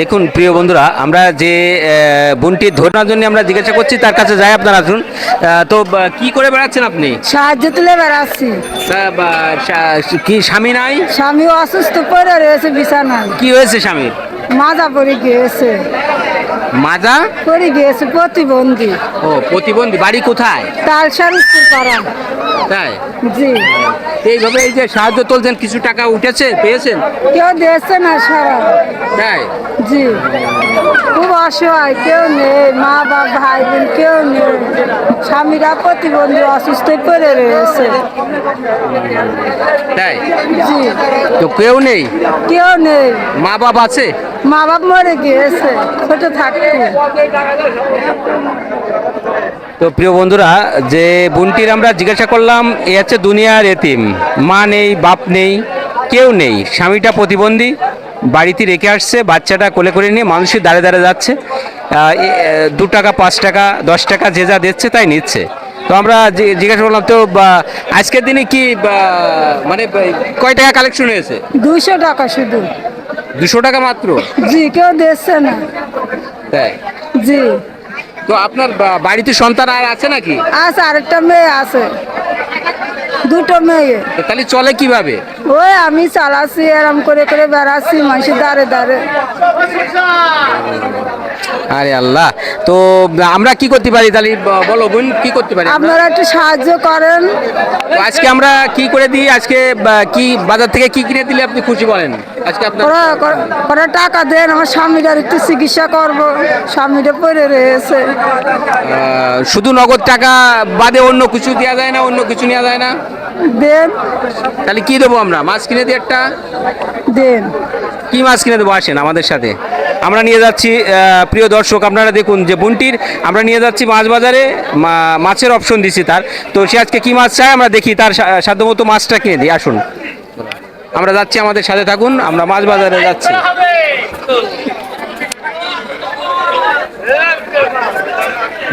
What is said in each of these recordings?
দেখুন প্রিয় বন্ধুরা আমরা যে বোনটির ধরনার ধরার জন্য আমরা জিজ্ঞাসা করছি তার কাছে যাই আপনারা আসুন। তো কি করে বেড়াচ্ছেন আপনি? সাহায্য তুলে বেড়াচ্ছি। কি স্বামী নাই? স্বামী অসুস্থ পড়ে রয়েছে বিছানা কি হয়েছে স্বামীর? মাজা পড়ে গিয়েছে। মাজা পড়ে গিয়েছে প্রতিবন্ধী। ও প্রতিবন্ধী বাড়ি কোথায়? তার স্কুল করা তাই? জি। এইভাবে এই যে সাহায্য তুলছেন কিছু টাকা উঠেছে পেয়েছেন? কেউ দিয়েছে না সারা। তাই? জি। খুব অসহায় কেউ নেই মা বাপ ভাই বোন কেউ নেই। স্বামীরা প্রতিবন্ধী অসুস্থ পড়ে রয়েছে। তাই? জি। তো কেউ নেই? কেউ নেই। মা বাপ আছে? মা বাপ মরে গিয়েছে ছোট থাকতে তো প্রিয় বন্ধুরা যে বোনটির আমরা জিজ্ঞাসা করলাম এ হচ্ছে দুনিয়ার এতিম। মা নেই বাপ নেই কেউ নেই। স্বামীটা প্রতিবন্ধী বাড়িতে রেখে আসছে বাচ্চাটা কোলে করে নিয়ে মানুষই দাঁড়ে দাঁড়ে যাচ্ছে। দু টাকা পাঁচ টাকা দশ টাকা যে যা দিচ্ছে তাই নিচ্ছে। তো আমরা জিজ্ঞাসা করলাম তো আজকের দিনে কি মানে কয় টাকা কালেকশন হয়েছে? দুশো টাকা শুধু। দুশো টাকা মাত্র? জি কেউ দিচ্ছে না। তাই? জি। তো আপনার বা- বাড়িতে সন্তান আর আছে নাকি? আছে আরেকটা মেয়ে আছে। দুটো মেয়ে। তো তাহলে চলে কীভাবে? ওই আমি চালাচ্ছি এরম করে করে বেড়াচ্ছি মানুষের দাঁড়ে দাঁড়ে। আরে আল্লাহ। তো আমরা কি করতে পারি তাহলে? বলো বোন কি করতে পারি আপনারা একটু সাহায্য করেন। আজকে আমরা কি করে দিই? আজকে কি বাজার থেকে কি কিনে দিলে আপনি খুশি বলেন? আজকে আপনার টাকা দেন আমার স্বামীটার একটু চিকিৎসা করব। স্বামীটা পড়ে রয়েছে। শুধু নগদ টাকা বাদে অন্য কিছু দেওয়া যায় না? অন্য কিছু নেওয়া যায় না? দেন। তাহলে কি দেবো আমরা? মাছ কিনে দিই একটা? দেন। কি মাছ কিনে দেবো? আসেন আমাদের সাথে। আমরা নিয়ে যাচ্ছি প্রিয় দর্শক, আপনারা দেখুন যে বোনটির, আমরা নিয়ে যাচ্ছি মাছ বাজারে মাছের অপশন দিছি তার। তো সে আজকে কি মাছ চায় আমরা দেখি, তার সাধ্যমতো মাছটা কিনে দিই, আসুন। আমরা যাচ্ছি আমাদের সাথে থাকুন, আমরা মাছ বাজারে যাচ্ছি।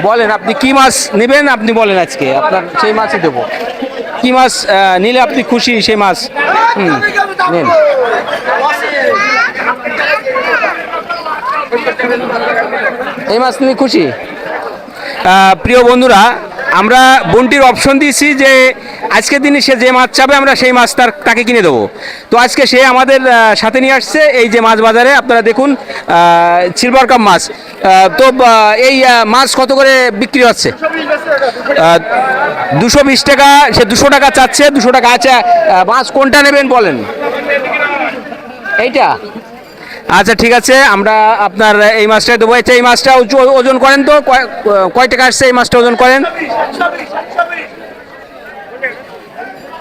বলেন, আপনি কি মাছ নেবেন? আপনি বলেন আজকে, আপনার সেই মাছই দেবো। কি মাছ নিলে আপনি খুশি সেই মাছ? হুম, নেন। এই মাছ নিয়ে খুশি? প্রিয় বন্ধুরা, আমরা বোনটির অপশন দিয়েছি যে আজকের দিনে সে যে মাছ চাবে, আমরা সেই মাছ তার তাকে কিনে দেবো। তো আজকে সে আমাদের সাথে নিয়ে আসছে এই যে মাছ বাজারে। আপনারা দেখুন সিলভার কাপ মাছ। তো এই মাছ কত করে বিক্রি হচ্ছে? দুশো বিশ টাকা, সে দুশো টাকা চাচ্ছে, দুশো টাকা আচ্ছা মাছ কোনটা নেবেন বলেন? এইটা? আচ্ছা ঠিক আছে, আমরা আপনার এই মাছটা দেবো। আচ্ছা এই মাছটা ওজ- ওজন করেন তো? কয়- টাকা আসছে এই মাছটা ওজন করেন?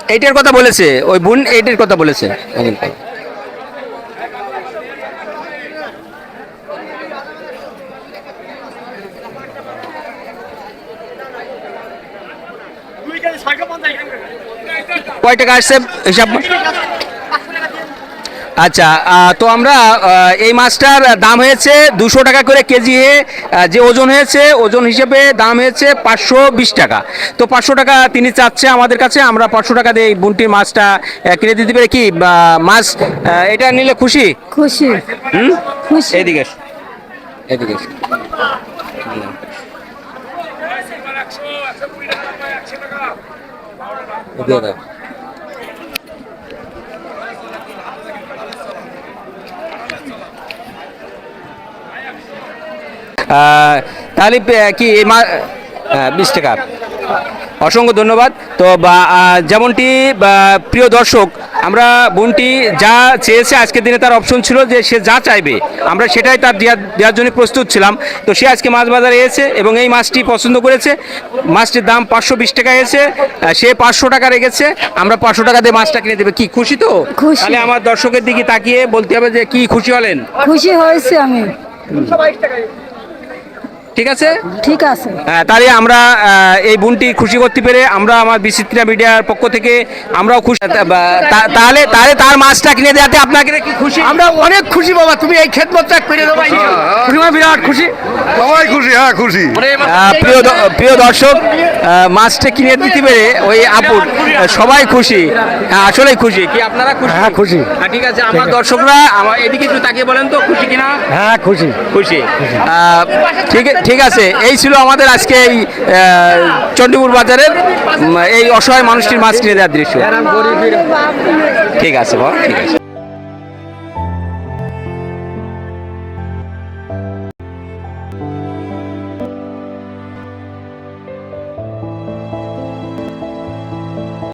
এইটার কথা বলেছে, ওই বোন এইটার কথা বলেছে। কয় টাকা আসছে হিসাব? আচ্ছা তো আমরা এই মাছটার দাম হয়েছে দুশো টাকা করে কেজি যে ওজন হয়েছে ওজন হিসেবে দাম হয়েছে পাঁচশো বিশ টাকা। তো পাঁচশো টাকা তিনি চাচ্ছে আমাদের কাছে আমরা পাঁচশো টাকা দিয়ে বুনটির মাছটা কিনে দিতে পারি কি মাছ এটা নিলে খুশি? খুশি। হুম? এদিকে এদিকে এসো। দিয়ে দাও। তাহলে কি এই মা হ্যাঁ, বিশ টাকা। অসংখ্য ধন্যবাদ। তো বা, যেমনটি প্রিয় দর্শক আমরা বোনটি যা চেয়েছে আজকের দিনে তার অপশন ছিল যে সে যা চাইবে। আমরা সেটাই তার দেওয়ার দেওয়ার জন্য প্রস্তুত ছিলাম। তো সে আজকে মাছ বাজারে এসেছে এবং এই মাছটি পছন্দ করেছে। মাছটির দাম পাঁচশো বিশ টাকা এসেছে। সে পাঁচশো টাকা রেখেছে। আমরা পাঁচশো টাকা দিয়ে মাছটা কিনে দেবে। কি খুশি তো? খুশি। তাহলে আমার দর্শকের দিকে তাকিয়ে বলতে হবে যে কি খুশি হলেন? খুশি হয়েছে আমি। ঠিক আছে? ঠিক আছে। আহ, তাহলে আমরা এই বোনটি খুশি করতে পেরে আমরা আমার বিচিত্রা মিডিয়ার পক্ষ থেকে আমরাও খুশি। তাহলে তাহলে তার মাছটা কিনে দেওয়াতে আপনাকে কি খুশি? আমরা অনেক খুশি বাবা তুমি এই খেদমতটা করে দেবো তুমি বিরাট খুশি। সবাই খুশি হ্যাঁ খুশি। প্রিয় প্রিয় দর্শক মাছটা কিনে দিতে পেরে ওই আপুর সবাই খুশি। হ্যাঁ আসলেই খুশি। কি আপনারা খুশি? হ্যাঁ, খুশি। হ্যাঁ, ঠিক আছে। আমার দর্শকরা আমার এদিকে একটু তাকিয়ে বলেন তো খুশি কিনা? হ্যাঁ খুশি। খুশি। আহ, ঠিক ঠিক আছে। এই ছিল আমাদের আজকে এই আহ, চণ্ডীপুর বাজারের উম, এই অসহায় মানুষটির মাছ কিনে দেওয়ার দৃশ্য। ঠিক আছে ঠিক আছে।